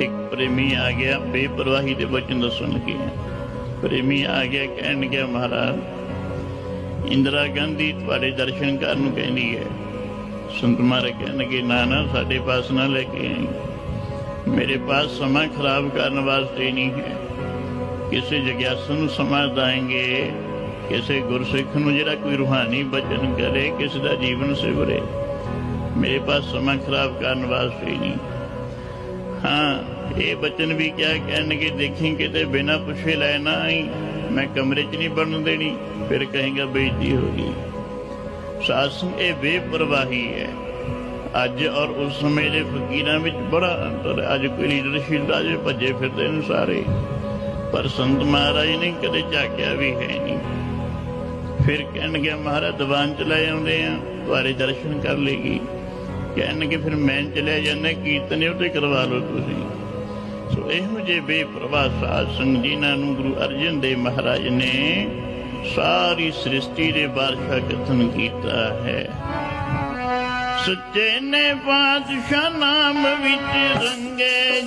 ਇੱਕ ਪ੍ਰੇਮੀ ਆ ਗਿਆ, ਬੇਪਰਵਾਹੀ ਦੇ ਵਚਨ ਦੱਸਣ ਲੱਗੇ ਪ੍ਰੇਮੀ ਆ ਗਿਆ ਕਹਿਣ ਗਿਆ, ਮਹਾਰਾਜ, ਇੰਦਰਾ ਗਾਂਧੀ ਤੁਹਾਡੇ ਦਰਸ਼ਨ ਕਰਨ ਨੂੰ ਕਹਿੰਦੀ ਹੈ। ਸੰਤ ਮਹਾਰਾਜ ਕਹਿਣਗੇ ਨਾ ਨਾ, ਸਾਡੇ ਪਾਸ ਨਾ ਲੈ ਕੇ ਆਈ। ਮੇਰੇ ਪਾਸ ਸਮਾਂ ਖਰਾਬ ਕਰਨ ਵਾਸਤੇ ਨਹੀਂ ਹੈ। ਕਿਸੇ ਜਗਿਆਸੂ ਨੂੰ ਸਮਾਂ ਦਾਏਂਗੇ ਕਿਸੇ ਗੁਰਸਿੱਖ ਨੂੰ ਜਿਹੜਾ ਕੋਈ ਰੂਹਾਨੀ ਬਚਨ ਕਰੇ, ਕਿਸੇ ਦਾ ਜੀਵਨ ਸਿਵਰੇ। ਮੇਰੇ ਪਾਸ ਸਮਾਂ ਖਰਾਬ ਕਰਨ ਵਾਸਤੇ ਨਹੀਂ। ਹਾਂ, ਇਹ ਬਚਨ ਵੀ ਕਿਆ ਕਹਿਣਗੇ, ਦੇਖੀ ਕਿਤੇ ਬਿਨਾ ਪੁੱਛੇ ਲੈ ਨਾ ਆਈ। ਮੈਂ ਕਮਰੇ 'ਚ ਨਹੀਂ ਬਣਨ ਦੇਣੀ, ਫਿਰ ਕਹੇਗਾ ਬੇਇੱਜ਼ਤੀ ਹੋ ਗਈ। ਸਾਸਨ ਇਹ ਬੇਪਰਵਾਹੀ ਹੈ। ਅੱਜ ਔਰ ਉਸ ਸਮੇਂ ਦੇ ਫਕੀਰਾਂ ਵਿੱਚ ਬੜਾ ਅੰਤਰ ਹੈ। ਅੱਜ ਕੋਈ ਲੀਡਰਸ਼ਿਪ ਦਾ ਜੇ ਭੱਜੇ ਫਿਰਦੇ ਨੇ ਸਾਰੇ। ਪਰ ਸੰਤ ਮਹਾਰਾਜ ਨੇ ਕਦੇ ਝਾਕਿਆ ਵੀ ਹੈ ਨਹੀਂ। ਫਿਰ ਕਹਿਣਗੇ, ਮਹਾਰਾਜ, ਦੀਵਾਨ ਚ ਲੈ ਆਉਂਦੇ ਆ ਤੁਹਾਡੇ ਦਰਸ਼ਨ ਕਰ ਲੇਗੀ ਕਹਿਣਗੇ ਫਿਰ ਮੈਂ ਚਲਿਆ ਜਾਂਦਾ, ਕੀਰਤਨ ਉਹ ਤੇ ਕਰਵਾ ਲਓ ਤੁਸੀਂ। ਸੋ ਇਹੋ ਜਿਹੇ ਬੇਪਰਵਾਹ ਸਾਧ ਸੰਗ ਜਿਨ੍ਹਾਂ ਨੂੰ ਗੁਰੂ ਅਰਜਨ ਦੇਵ ਮਹਾਰਾਜ ਨੇ ਸਾਰੀ ਸ੍ਰਿਸ਼ਟੀ ਦੇ ਬਾਦਸ਼ਾਹ ਕਥਨ ਕੀਤਾ ਹੈ। ਸੱਚੇ ਨੇ ਬਾਦਸ਼ਾਹ ਨਾਮ ਵਿੱਚ ਰੰਗੇ